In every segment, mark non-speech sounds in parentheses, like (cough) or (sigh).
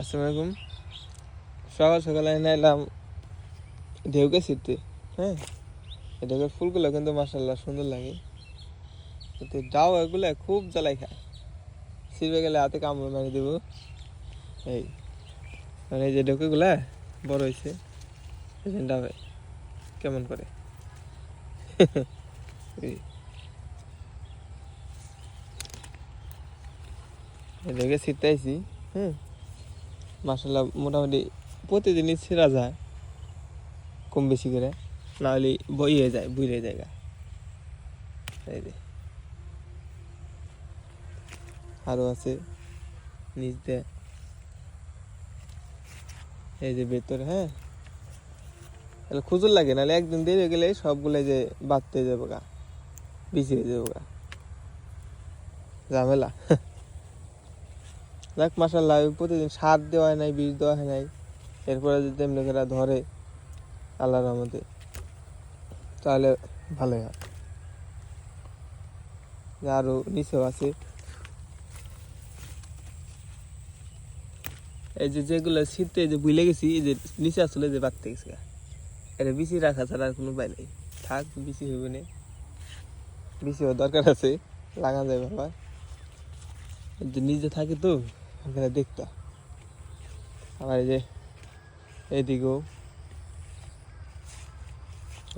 আসসালামু আলাইকুম। সকাল সকালে এনে এলাম ঢেউকে ছিটতে হ্যাঁ? এই ঢেউকের ফুলগুলো কিন্তু মাসাল্লাহ সুন্দর লাগে। কিন্তু ডাও এগুলো খুব জ্বালাই খায়। ছিঁড়বে গেলে হাতে কামড় মারি দেবো। এই মানে এই যে ঢেউকেগুলা বড় হয়েছে ডাবে কেমন করে? (laughs) এদিকে ছিটতে আইছি, হুম? মাসাল্লাহ মোটামুটি প্রতিদিনই ছেঁড়া যায়, কম বেশি করে। না হলে বই হয়ে যায়, বুই হয়ে যায় যে। আরও আছে নিচ এই যে ভেতরে হ্যাঁ? তাহলে খুজুর লাগে, নাহলে একদিন দেরি হয়ে গেলে সবগুলো যে বাড়তে যাব গা বিচি হয়ে যাব গা। ঝামেলা। দেখ মাসাল্লাহ প্রতিদিন সার দেওয়া হয় নাই বীজ দেওয়া হয় নাই। এরপরে যদি এমনি করে ধরে, আল্লাহর রহমতে, তাহলে ভালোই হয়। আরও নিচেও আছে। এই যে যেগুলো শীতে যে বুঝলে গেছি, এই যে নিচে আসলে যে বাড়তে গেছে। এটা বিচি রাখা ছাড়া আর কোনো উপায় নেই। থাক বিচি হবে না। বিচিও দরকার আছে, লাগা যায় বাবা যে নিজে থাকে তো। ওখানে দেখতে। আবার এই যে এইদিকেও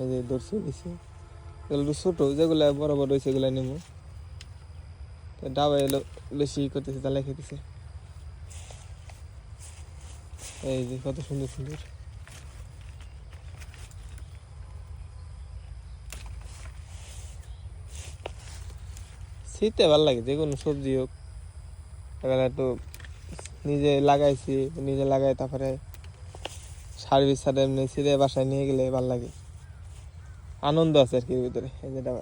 এই যে দর্শক দিছে। এগুলো ছোটো, যেগুলো বড় বড় হয়েছে এগুলো নেব তো ডাবা এলো বেশি করতেছে তাহলে খেতেছে। এই যে কত সুন্দর সুন্দর। শীতে ভালো লাগে, যে কোনো সবজি হোক। এবার একটু নিজে লাগাইছি, নিজে লাগাই তারপরে সার্ভিস সাথে এমনি ছিঁড়ে বাসায় নিয়ে গেলে ভালো লাগে। আনন্দ আছে আর কি ভিতরে যেটা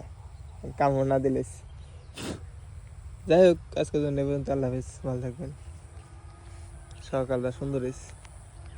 কামড় না দিলে। যাই হোক, আজকের জন্য পর্যন্ত, আল্লাহ হাফিজ, ভালো থাকবেন। সকালটা সুন্দর হয়েছে।